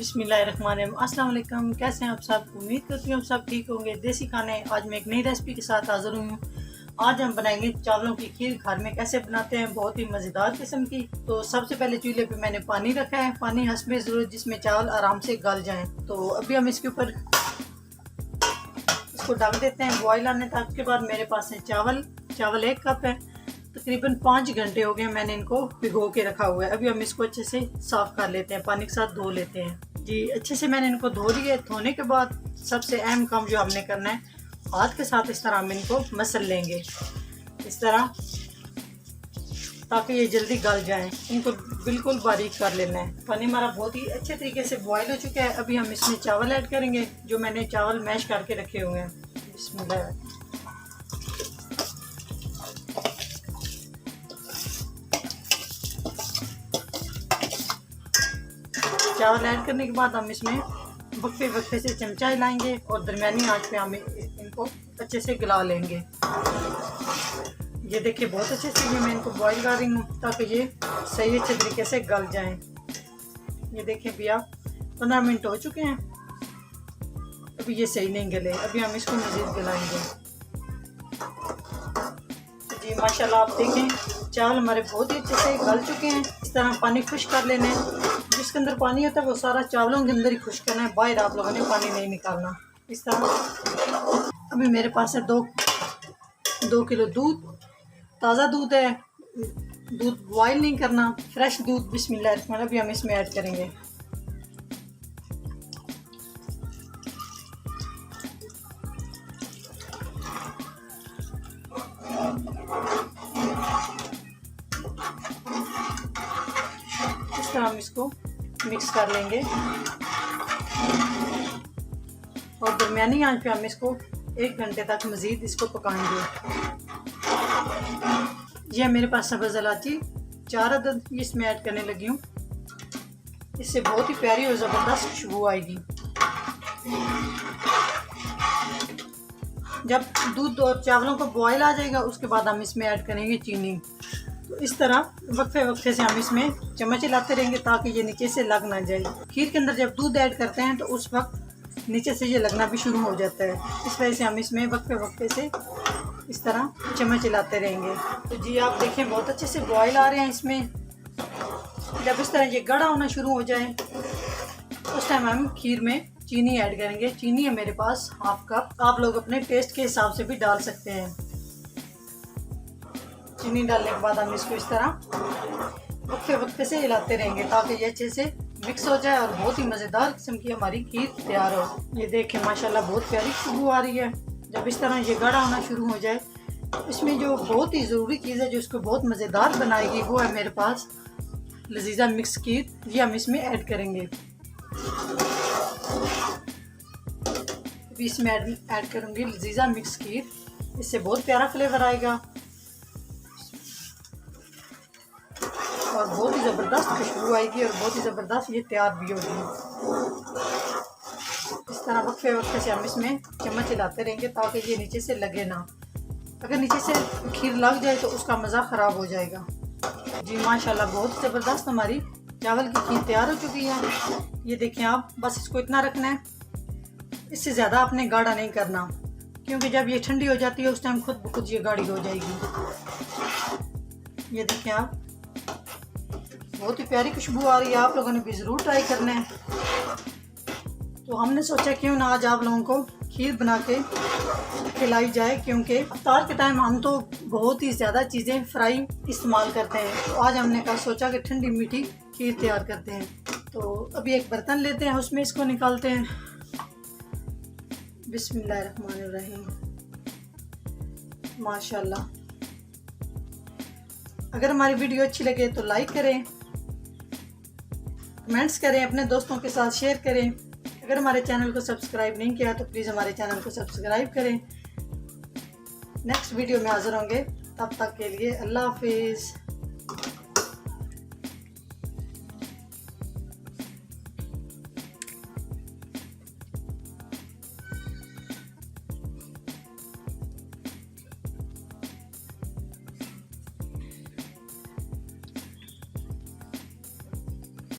بسم اللہ الرحمن الرحیم۔ السلام علیکم، کیسے ہیں آپ سب؟ امید کرتی ہوں آپ سب ٹھیک ہوں گے۔ دیسی کھانے، آج میں ایک نئی ریسپی کے ساتھ حاضر ہوں۔ آج ہم بنائیں گے چاولوں کی کھیر۔ گھر میں کیسے بناتے ہیں؟ بہت ہی مزیدار قسم کی۔ تو سب سے پہلے چولہے پہ میں نے پانی رکھا ہے۔ پانی حسب ضرورت، جس میں چاول آرام سے گل جائیں۔ تو ابھی ہم اس کے اوپر اس کو ڈھک دیتے ہیں۔ بوائل آنے تک کے بعد میرے پاس ہے چاول۔ چاول ایک کپ ہے۔ تقریباً پانچ گھنٹے ہو گئے میں نے ان کو بھگو کے رکھا ہوا ہے۔ ابھی ہم اس کو اچھے سے صاف کر لیتے ہیں۔ پانی کے ساتھ دھو لیتے ہیں۔ جی اچھے سے میں نے ان کو دھو لیے دھونے کے بعد سب سے اہم کام جو ہم نے کرنا ہے، ہاتھ کے ساتھ اس طرح ہم ان کو مسل لیں گے۔ اس طرح تاکہ یہ جلدی گل جائیں۔ ان کو بالکل باریک کر لینا ہے۔ پانی ہمارا بہت ہی اچھے طریقے سے بوائل ہو چکا ہے۔ ابھی ہم اس میں چاول ایڈ کریں گے، جو میں نے چاول میش کر کے رکھے ہوئے ہیں۔ بسم اللہ۔ چاول ایڈ کرنے کے بعد ہم اس میں وقفے وقفے سے چمچہ ہلائیں گے اور درمیانی آنچ پہ ہم ان کو اچھے سے گلا لیں گے۔ یہ دیکھیں بہت اچھے سے یہ میں ان کو بوائل کر رہی ہوں تاکہ یہ صحیح اچھے طریقے سے گل جائیں یہ دیکھیں بھی آپ پندرہ منٹ ہو چکے ہیں۔ ابھی یہ صحیح نہیں گلے، ابھی ہم اس کو مزید گلائیں گے۔ جی ماشاء اللہ آپ دیکھیں، چاول ہمارے بہت ہی اچھے سے گل چکے ہیں۔ اس طرح پانی خشک کر لینا ہے جس کے اندر پانی ہوتا ہے، وہ سارا چاولوں کے اندر ہی خشک کرنا ہے۔ باہر آپ لوگوں نے پانی نہیں نکالنا۔ اس طرح ابھی میرے پاس ہے دو دو کلو دودھ۔ تازہ دودھ ہے۔ دودھ بوائل نہیں کرنا فریش دودھ۔ بسم اللہ الرحمن ابھی ہم اس میں ایڈ کریں گے۔ اس طرح ہم اس کو مکس کر لیں گے اور درمیانی آنچ پہ ہم اس کو ایک گھنٹے تک مزید اس کو پکائیں گے یہ میرے پاس سبز الائچی چار عدد اس میں ایڈ کرنے لگی ہوں اس سے بہت ہی پیاری اور زبردست خوشبو آئے گی جب دودھ اور چاولوں کو بوائل آ جائے گا اس کے بعد ہم اس میں ایڈ کریں گے چینی اس طرح وقفے وقفے سے ہم اس میں چمچ لاتے رہیں گے تاکہ یہ نیچے سے لگ نہ جائے۔ کھیر کے اندر جب دودھ ایڈ کرتے ہیں تو اس وقت نیچے سے یہ لگنا بھی شروع ہو جاتا ہے۔ اس وجہ سے ہم اس میں وقفے وقفے سے اس طرح چمچ لاتے رہیں گے۔ تو جی آپ دیکھیں، بہت اچھے سے بوائل آ رہے ہیں اس میں۔ جب اس طرح یہ گڑا ہونا شروع ہو جائے، اس ٹائم ہم کھیر میں چینی ایڈ کریں گے۔ چینی ہے میرے پاس، ہاف کپ۔ آپ لوگ اپنے ٹیسٹ کے حساب سے بھی ڈال سکتے ہیں۔ چینی ڈالنے کے بعد ہم اس کو اس طرح وقفے وقفے سے ہلاتے رہیں گے تاکہ یہ اچھے سے مکس ہو جائے اور بہت ہی مزیدار قسم کی ہماری کھیر تیار ہو۔ یہ دیکھیں، ماشاءاللہ بہت پیاری خوشبو آ رہی ہے۔ جب اس طرح یہ گڑا ہونا شروع ہو جائے، اس میں جو بہت ہی ضروری چیز ہے، جو اس کو بہت مزیدار بنائے گی، وہ ہے میرے پاس لذیذہ مکس کھیر۔ یہ ہم اس میں ایڈ کریں گے۔ اس میں ایڈ کروں گی لذیذہ مکس کھیر۔ اس سے بہت پیارا فلیور آئے گا۔ اور بہت ہی زبردست خوشبو آئے گی اور بہت ہی زبردست یہ تیار بھی ہوگی اس طرح وقفے وقفے سے ہم اس میں چمچ لاتے رہیں گے تاکہ یہ نیچے سے لگے نہ۔ اگر نیچے سے کھیر لگ جائے تو اس کا مزہ خراب ہو جائے گا۔ جی ماشاءاللہ، بہت زبردست ہماری چاول کی کھیر تیار ہو چکی ہے۔ یہ دیکھیں آپ، بس اس کو اتنا رکھنا ہے۔ اس سے زیادہ آپ نے گاڑھا نہیں کرنا، کیونکہ جب یہ ٹھنڈی ہو جاتی ہے، اس ٹائم خود بخود یہ گاڑی ہو جائے گی۔ یہ دیکھیں آپ۔ بہت ہی پیاری خوشبو آ رہی ہے، آپ لوگوں نے بھی ضرور ٹرائی کرنا ہے۔ تو ہم نے سوچا کیوں نہ آج آپ لوگوں کو کھیر بنا کے کھلائی جائے، کیونکہ افطار کے ٹائم ہم تو بہت ہی زیادہ چیزیں فرائی استعمال کرتے ہیں۔ تو آج ہم نے کہا، سوچا کہ ٹھنڈی میٹھی کھیر تیار کرتے ہیں۔ تو ابھی ایک برتن لیتے ہیں، اس میں اس کو نکالتے ہیں۔ بسم اللہ الرحمن الرحیم۔ ماشاء اللہ اگر ہماری ویڈیو اچھی لگے تو لائک کریں۔ کمنٹس کریں، اپنے دوستوں کے ساتھ شیئر کریں۔ اگر ہمارے چینل کو سبسکرائب نہیں کیا تو پلیز ہمارے چینل کو سبسکرائب کریں۔ نیکسٹ ویڈیو میں حاضر ہوں گے۔ تب تک کے لیے اللہ حافظ۔